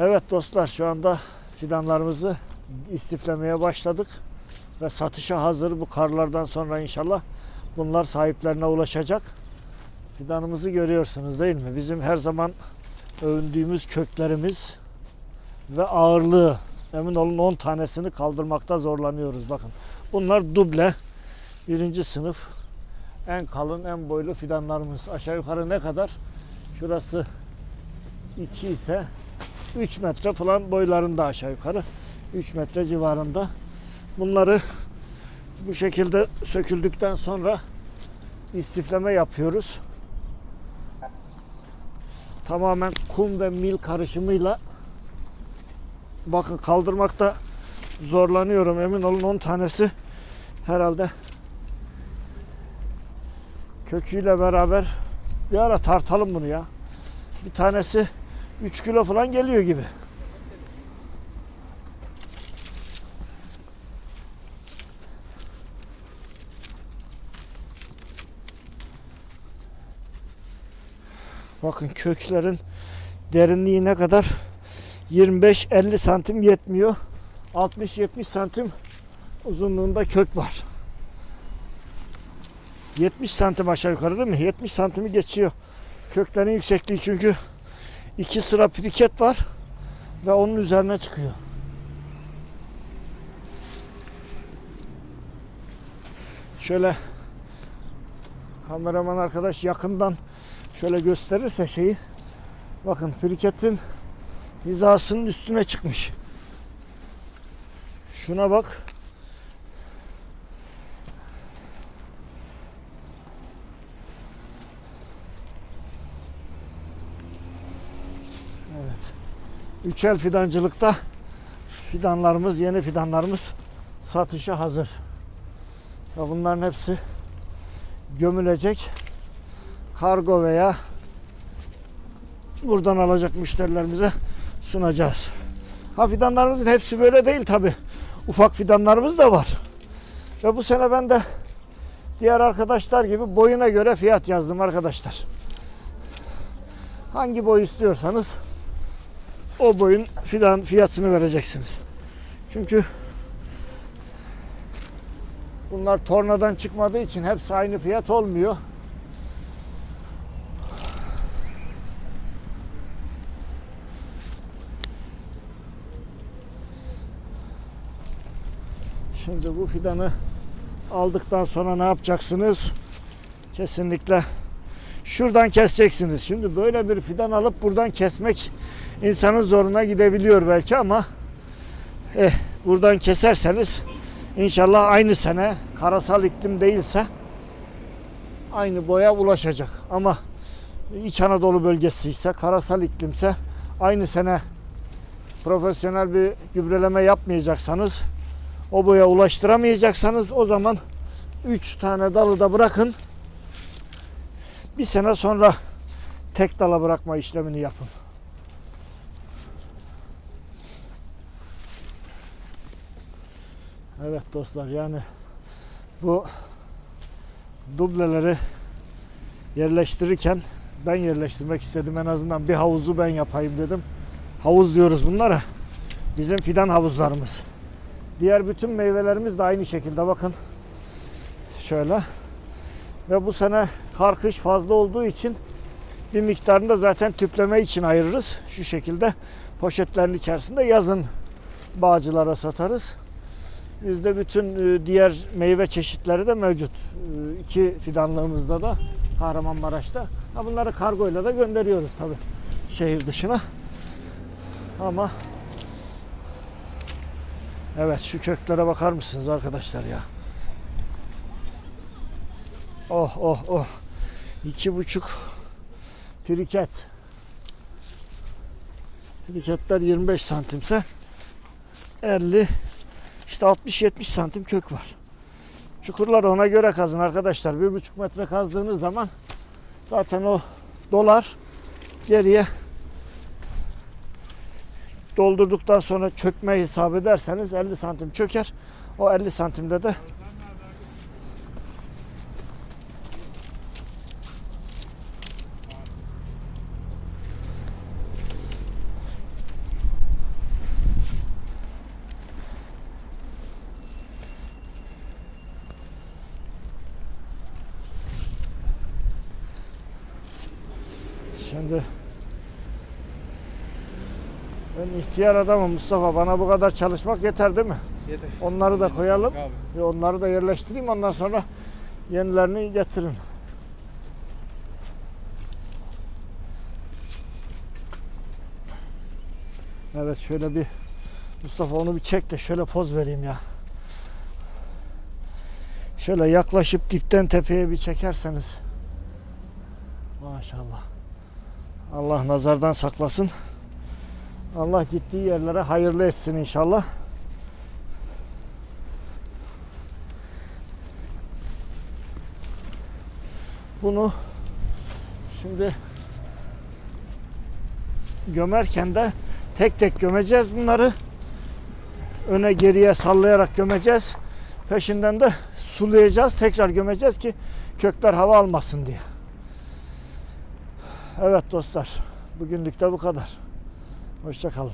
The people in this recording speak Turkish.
Evet dostlar şu anda fidanlarımızı istiflemeye başladık ve satışa hazır bu karlardan sonra inşallah bunlar sahiplerine ulaşacak. Fidanımızı görüyorsunuz değil mi? Bizim her zaman övündüğümüz köklerimiz ve ağırlığı emin olun 10 tanesini kaldırmakta zorlanıyoruz bakın. Bunlar duble birinci sınıf en kalın en boylu fidanlarımız. Aşağı yukarı ne kadar? Şurası 2 ise 3 metre falan boylarında aşağı yukarı. 3 metre civarında. Bunları bu şekilde söküldükten sonra istifleme yapıyoruz. Tamamen kum ve mil karışımıyla bakın kaldırmakta zorlanıyorum. Emin olun 10 tanesi herhalde köküyle beraber bir ara tartalım bunu ya. Bir tanesi 3 kilo falan geliyor gibi. Bakın köklerin derinliği ne kadar? 25-50 santim yetmiyor. 60-70 santim uzunluğunda kök var. 70 santim aşağı yukarı değil mi? 70 santimi geçiyor. Köklerin yüksekliği çünkü iki sıra priket var ve onun üzerine çıkıyor. Şöyle kameraman arkadaş yakından şöyle gösterirse şeyi bakın priketin hizasının üstüne çıkmış. Şuna bak. Evet. Üçel fidancılıkta fidanlarımız, yeni fidanlarımız satışa hazır. Ve bunların hepsi gömülecek. Kargo veya buradan alacak müşterilerimize sunacağız. Ha fidanlarımızın hepsi böyle değil tabi. Ufak fidanlarımız da var. Ve bu sene ben de diğer arkadaşlar gibi boyuna göre fiyat yazdım arkadaşlar. Hangi boy istiyorsanız o boyun fidan fiyatını vereceksiniz. Çünkü bunlar tornadan çıkmadığı için hepsi aynı fiyat olmuyor. Şimdi bu fidanı aldıktan sonra ne yapacaksınız? Kesinlikle şuradan keseceksiniz. Şimdi böyle bir fidan alıp buradan kesmek insanın zoruna gidebiliyor belki ama eh, buradan keserseniz inşallah aynı sene karasal iklim değilse aynı boya ulaşacak. Ama İç Anadolu bölgesi ise karasal iklimse aynı sene profesyonel bir gübreleme yapmayacaksanız o boya ulaştıramayacaksanız o zaman 3 tane dalı da bırakın. Bir sene sonra tek dala bırakma işlemini yapın. Evet dostlar yani bu dubleleri yerleştirirken ben yerleştirmek istedim en azından bir havuzu ben yapayım dedim. Havuz diyoruz bunlara. Bizim fidan havuzlarımız. Diğer bütün meyvelerimiz de aynı şekilde bakın. Şöyle. Ve bu sene kar kış fazla olduğu için bir miktarını da zaten tüpleme için ayırırız. Şu şekilde poşetlerin içerisinde yazın bağcılara satarız. Bizde bütün e, diğer meyve çeşitleri de mevcut. E, İki fidanlığımızda da Kahramanmaraş'ta. Ha bunları kargoyla da gönderiyoruz tabi şehir dışına. Ama evet şu köklere bakar mısınız arkadaşlar ya? Oh oh oh. İki buçuk priket. Priketler 25 santimse 50 işte 60-70 santim kök var. Çukurlar ona göre kazın arkadaşlar. Bir buçuk metre kazdığınız zaman zaten o dolar geriye doldurduktan sonra çökme hesap ederseniz 50 santim çöker. O 50 santimde de Şimdi ben ihtiyar adamım Mustafa. Bana bu kadar çalışmak yeter değil mi? Yeter. Onları da koyalım. Ve onları da yerleştireyim. Ondan sonra yenilerini getirin. Evet şöyle bir Mustafa onu bir çek de şöyle poz vereyim ya. Şöyle yaklaşıp dipten tepeye bir çekerseniz. Maşallah. Allah nazardan saklasın. Allah gittiği yerlere hayırlı etsin inşallah. Bunu şimdi gömerken de tek tek gömeceğiz bunları. Öne geriye sallayarak gömeceğiz. Peşinden de sulayacağız. Tekrar gömeceğiz ki kökler hava almasın diye. Evet dostlar. Bugünlük de bu kadar. Hoşça kalın.